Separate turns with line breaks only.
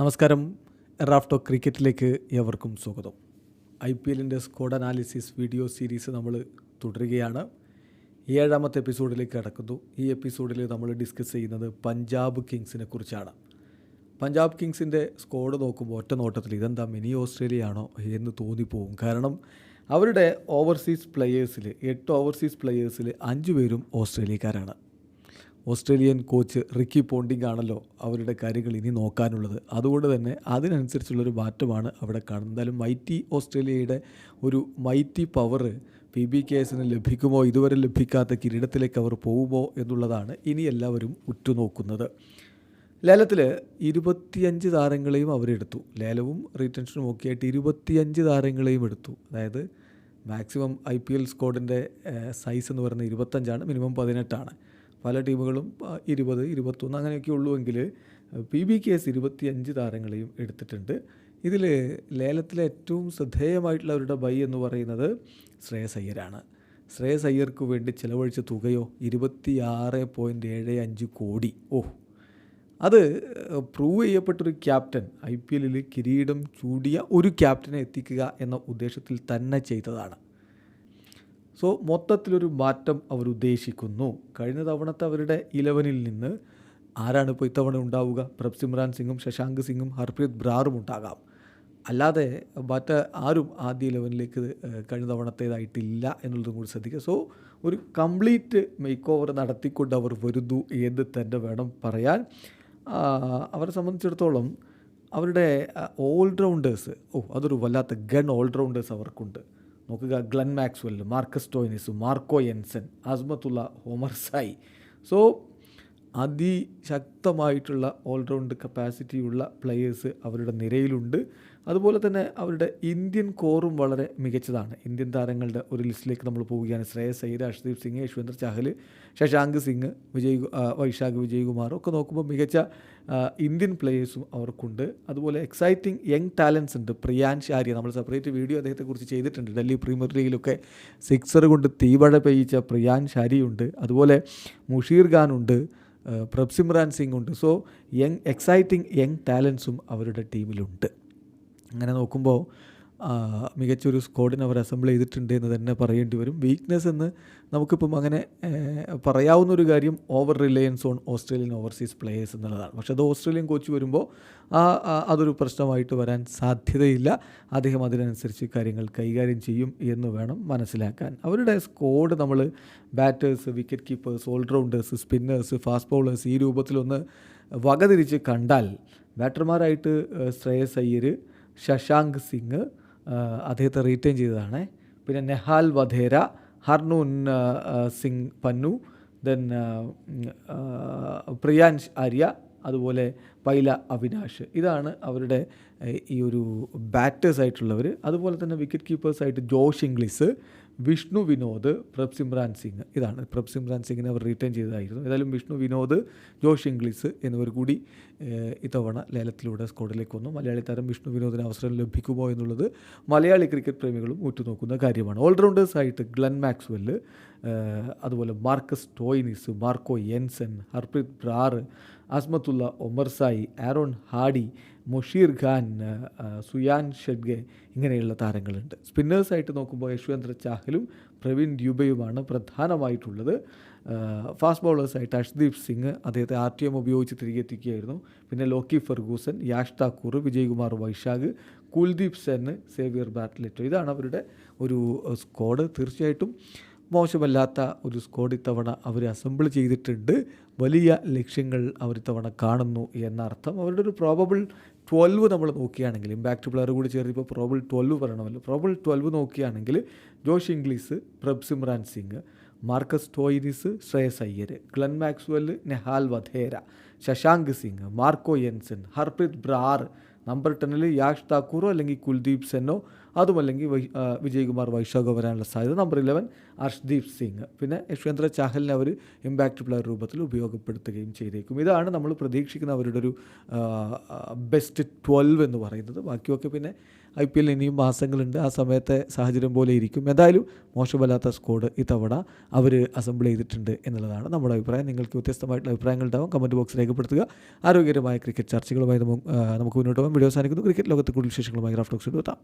നമസ്കാരം. എറാഫ്റ്റോ ക്രിക്കറ്റിലേക്ക് ഏവർക്കും സ്വാഗതം. ഐ പി എല്ലിന്റെ സ്കോഡ് അനാലിസിസ് വീഡിയോ സീരീസ് നമ്മൾ തുടരുകയാണ്. ഏഴാമത്തെ എപ്പിസോഡിലേക്ക് കടക്കുന്നു. ഈ എപ്പിസോഡിൽ നമ്മൾ ഡിസ്കസ് ചെയ്യുന്നത് പഞ്ചാബ് കിങ്സിനെ കുറിച്ചാണ്. പഞ്ചാബ് കിങ്സിന്റെ സ്കോഡ് നോക്കുമ്പോൾ ഒറ്റ നോട്ടത്തിൽ ഇതെന്താ മിനി ഓസ്ട്രേലിയ ആണോ എന്ന് തോന്നിപ്പോവും. കാരണം അവരുടെ ഓവർസീസ് പ്ലെയേഴ്സിൽ എട്ട് ഓവർസീസ് പ്ലെയേഴ്സിൽ അഞ്ച് പേരും ഓസ്ട്രേലിയക്കാരാണ്. ഓസ്ട്രേലിയൻ കോച്ച് റിക്കി പോണ്ടിങ് ആണല്ലോ അവരുടെ കാര്യങ്ങൾ ഇനി നോക്കാനുള്ളത്. അതുകൊണ്ട് തന്നെ അതിനനുസരിച്ചുള്ളൊരു മാറ്റമാണ് അവിടെ കാണുന്നത്. എന്തായാലും മൈറ്റി ഓസ്ട്രേലിയയുടെ ഒരു mighty power P B K എസിന് ലഭിക്കുമോ ഇതുവരെ ലഭിക്കാത്ത കിരീടത്തിലേക്ക് അവർ പോകുമോ എന്നുള്ളതാണ് ഇനി എല്ലാവരും ഉറ്റുനോക്കുന്നത്. ലേലത്തിൽ ഇരുപത്തിയഞ്ച് താരങ്ങളെയും അവരെടുത്തു ലേലവും റീറ്റൻഷനും ഒക്കെ ആയിട്ട് ഇരുപത്തിയഞ്ച് താരങ്ങളെയും എടുത്തു. അതായത് മാക്സിമം ഐ പി എൽ സ്കോഡിന്റെ സൈസ് എന്ന് പറയുന്നത് ഇരുപത്തഞ്ചാണ് മിനിമം പതിനെട്ടാണ്. പല ടീമുകളും ഇരുപത് ഇരുപത്തൊന്ന് അങ്ങനെയൊക്കെ ഉള്ളുവെങ്കിൽ പി ബി കെ എസ് ഇരുപത്തിയഞ്ച് താരങ്ങളെയും എടുത്തിട്ടുണ്ട്. ഇതിൽ ലേലത്തിലെ ഏറ്റവും ശ്രദ്ധേയമായിട്ടുള്ള അവരുടെ ബൈ എന്ന് പറയുന്നത് ശ്രേയസ് അയ്യരാണ്. ശ്രേയസ് അയ്യർക്ക് വേണ്ടി ചിലവഴിച്ച തുകയോ ഇരുപത്തിയാറ് പോയിന്റ് ഏഴ് അഞ്ച് കോടി. ഓ അത് പ്രൂവ് ചെയ്യപ്പെട്ടൊരു ക്യാപ്റ്റൻ ഐ പി എല്ലിൽ കിരീടം ചൂടിയ ഒരു ക്യാപ്റ്റനെ എത്തിക്കുക എന്ന ഉദ്ദേശത്തിൽ തന്നെ ചെയ്തതാണ്. സോ മൊത്തത്തിലൊരു മാറ്റം അവർ ഉദ്ദേശിക്കുന്നു. കഴിഞ്ഞ തവണത്തെ അവരുടെ ഇലവനിൽ നിന്ന് ആരാണ് ഇപ്പോൾ ഇത്തവണ ഉണ്ടാവുക? പ്രഭ് സിംഗും ശശാങ്ക് സിംഗും ഹർപ്രീത് ബ്രാറും ഉണ്ടാകാം. അല്ലാതെ മറ്റ് ആരും ആദ്യ ഇലവനിലേക്ക് കഴിഞ്ഞ തവണത്തേതായിട്ടില്ല എന്നുള്ളതും കൂടി ശ്രദ്ധിക്കുക. സോ ഒരു കംപ്ലീറ്റ് മേക്ക് ഓവർ നടത്തിക്കൊണ്ട് അവർ വരുന്നു എന്ന് തന്നെ വേണം പറയാൻ. അവരെ സംബന്ധിച്ചിടത്തോളം അവരുടെ ഓൾറൗണ്ടേഴ്സ് ഓ അതൊരു വല്ലാത്ത ഗൺ ഓൾറൗണ്ടേഴ്സ് അവർക്കുണ്ട്. നോക്കുക Glenn Maxwell Marcus Stoinis Marco Jansen Azmatullah Omarzai. So അതിശക്തമായിട്ടുള്ള allround കപ്പാസിറ്റിയുള്ള പ്ലെയേഴ്സ് അവരുടെ നിരയിലുണ്ട്. അതുപോലെ തന്നെ അവരുടെ ഇന്ത്യൻ കോറും വളരെ മികച്ചതാണ്. ഇന്ത്യൻ താരങ്ങളുടെ ഒരു ലിസ്റ്റിലേക്ക് നമ്മൾ പോവുകയാണ്. ശ്രേയസ് അയ്യർ അഷ്ദീപ് സിംഗ് യശ്വന്ദർ ചഹൽ ശശാങ്ക് സിംഗ് വിജയ് വൈശാഖ് വിജയ്കുമാർ ഒക്കെ നോക്കുമ്പോൾ മികച്ച ഇന്ത്യൻ പ്ലേയേഴ്സും അവർക്കുണ്ട്. അതുപോലെ എക്സൈറ്റിംഗ് യങ് ടാലൻസ് ഉണ്ട്. പ്രിയാൻഷ് ആര്യ നമ്മൾ സെപ്പറേറ്റ് വീഡിയോ അദ്ദേഹത്തെക്കുറിച്ച് ചെയ്തിട്ടുണ്ട്. ഡൽഹി പ്രീമിയർ ലീഗിലൊക്കെ സിക്സർ കൊണ്ട് തീവഴ പെയ്യിച്ച പ്രിയാൻഷ് ആര്യയുണ്ട് അതുപോലെ മുഷീർ ഖാൻ ഉണ്ട് ഏഹ് പ്രഭ് സിംഗ് ഉണ്ട്. സോ യങ് എക്സൈറ്റിംഗ് യങ് ടാലൻസും അവരുടെ ടീമിലുണ്ട് അങ്ങനെ നോക്കുമ്പോൾ മികച്ചൊരു സ്ക്വാഡിനെ അവർ അസംബിൾ ചെയ്തിട്ടുണ്ട് എന്ന് തന്നെ പറയേണ്ടി വരും. വീക്ക്നെസ് എന്ന് നമുക്കിപ്പം അങ്ങനെ പറയാവുന്ന ഒരു കാര്യം over reliance on Australian overseas players എന്നുള്ളതാണ്. പക്ഷേ അത് ഓസ്ട്രേലിയൻ കോച്ച് വരുമ്പോൾ ആ അതൊരു പ്രശ്നമായിട്ട് വരാൻ സാധ്യതയില്ല. അദ്ദേഹം അതിനനുസരിച്ച് കാര്യങ്ങൾ കൈകാര്യം ചെയ്യും എന്ന് വേണം മനസ്സിലാക്കാൻ. അവരുടെ സ്കോഡ് നമ്മൾ batters wicket keepers allrounders spinners fast bowlers ഈ രൂപത്തിലൊന്ന് വകതിരിച്ച് കണ്ടാൽ ബാറ്റർമാരായിട്ട് ശ്രേയസ് അയ്യർ ശശാങ്ക് സിംഗ് അദ്ദേഹത്തെ റീറ്റെയിൻ ചെയ്തതാണ്. പിന്നെ നെഹാൽ വധേര ഹർനൂൻ സിംഗ് പന്നു ദെൻ പ്രിയാൻഷ് ആര്യ അതുപോലെ പൈല അവിനാഷ്. ഇതാണ് അവരുടെ ഈ ഒരു ബാറ്റേഴ്സ് ആയിട്ടുള്ളവർ അതുപോലെ തന്നെ വിക്കറ്റ് കീപ്പേഴ്സായിട്ട് ജോഷ് ഇംഗ്ലീസ് വിഷ്ണു വിനോദ് പ്രഭ് സിമ്രാൻ സിംഗ്. ഇതാണ് പ്രഭ് സിമ്രാൻ സിംഗിനെ അവർ റിട്ടേൺ ചെയ്തതായിരുന്നു. ഏതായാലും വിഷ്ണു വിനോദ് ജോഷ് ഇംഗ്ലീസ് എന്നിവർ കൂടി ഇത്തവണ ലേലത്തിലൂടെ സ്കോഡിലേക്ക് വന്നു. മലയാളി താരം വിഷ്ണു വിനോദിന് അവസരം ലഭിക്കുമോ എന്നുള്ളത് മലയാളി ക്രിക്കറ്റ് പ്രേമികളും ഉറ്റുനോക്കുന്ന കാര്യമാണ്. ഓൾറൗണ്ടേഴ്സായിട്ട് ഗ്ലൻ മാക്സ്വെല്ല് അതുപോലെ Marcus Stoinis Marco Jansen Harpreet Brar Azmatullah Omarzai Aaron Hardie Musheer Khan Suryansh Shedge ഇങ്ങനെയുള്ള താരങ്ങളുണ്ട്. സ്പിന്നേഴ്സായിട്ട് നോക്കുമ്പോൾ യശ്വന്ദ്ര ചാഹലും പ്രവീൺ ഡ്യൂബയുമാണ് പ്രധാനമായിട്ടുള്ളത്. ഫാസ്റ്റ് ബൗളേഴ്സായിട്ട് അഷ്ദീപ് സിംഗ് അദ്ദേഹത്തെ ആർ ടി എം ഉപയോഗിച്ച് തിരികെ എത്തിക്കുകയായിരുന്നു. പിന്നെ Lockie Ferguson Yash Thakur Vijaykumar Vyshak Kuldeep Sen Xavier ബാറ്റ്ലെറ്റോ. ഇതാണ് അവരുടെ ഒരു സ്ക്വാഡ് തീർച്ചയായിട്ടും മോശമല്ലാത്ത ഒരു സ്ക്വാഡ് ഇത്തവണ അവർ അസംബിൾ ചെയ്തിട്ടുണ്ട്. വലിയ ലക്ഷ്യങ്ങൾ അവർ ഇത്തവണ കാണുന്നു എന്നർത്ഥം അവരുടെ ഒരു പ്രോബബിൾ ട്വൽവ് നമ്മൾ നോക്കുകയാണെങ്കിൽ ഇമ്പാക്റ്റ് പ്ലെയർ കൂടി ചേർത്തിപ്പോൾ പ്രോബിൾ ട്വൽവ് പറയണമല്ലോ. പ്രോബിൾ ട്വൽവ് നോക്കുകയാണെങ്കിൽ Josh Inglis Prabhsimran Singh Marcus Stoinis Shreyas Iyer Glenn Maxwell Nehal Wadhera Shashank Singh Marco Jansen Harpreet Brar number ടെന്നിൽ Yash താക്കൂറോ അല്ലെങ്കിൽ കുൽദീപ് സെന്നോ അതുമല്ലെങ്കിൽ വിജയ്കുമാർ വൈശാഖ് വരാനുള്ള സാധ്യത നമ്പർ ഇലവൻ അർഷ്ദീപ് സിംഗ്. പിന്നെ യശ്വേന്ദ്ര ചാഹലിനെ അവർ ഇമ്പാക്റ്റ് പ്ലെയർ രൂപത്തിൽ ഉപയോഗപ്പെടുത്തുകയും ചെയ്തേക്കും. ഇതാണ് നമ്മൾ പ്രതീക്ഷിക്കുന്ന അവരുടെ ഒരു ബെസ്റ്റ് ട്വൽവ് എന്ന് പറയുന്നത്. ബാക്കിയൊക്കെ പിന്നെ ഐ പി എൽ ഇനിയും മാസങ്ങളുണ്ട്. ആ സമയത്തെ സാഹചര്യം പോലെ ഇരിക്കും. എന്തായാലും മോശമല്ലാത്ത സ്കോഡ് ഇത്തവണ അവർ അസംബിൾ ചെയ്തിട്ടുണ്ട് എന്നുള്ളതാണ് നമ്മുടെ അഭിപ്രായം. നിങ്ങൾക്ക് വ്യത്യസ്തമായിട്ടുള്ള അഭിപ്രായങ്ങൾ ഉണ്ടാവും. കമന്റ് ബോക്സ് രേഖപ്പെടുത്തുക. ആരോഗ്യകരമായ ക്രിക്കറ്റ് ചർച്ചകളുമായി നമുക്ക് മുന്നോട്ട് പോകാം. വീഡിയോ സാധിക്കുന്നു ക്രിക്കറ്റ് ലോകത്ത് കൂടുതൽ വിശേഷങ്ങളുമായി റാഫ്റ്റോക്സ് എത്താം.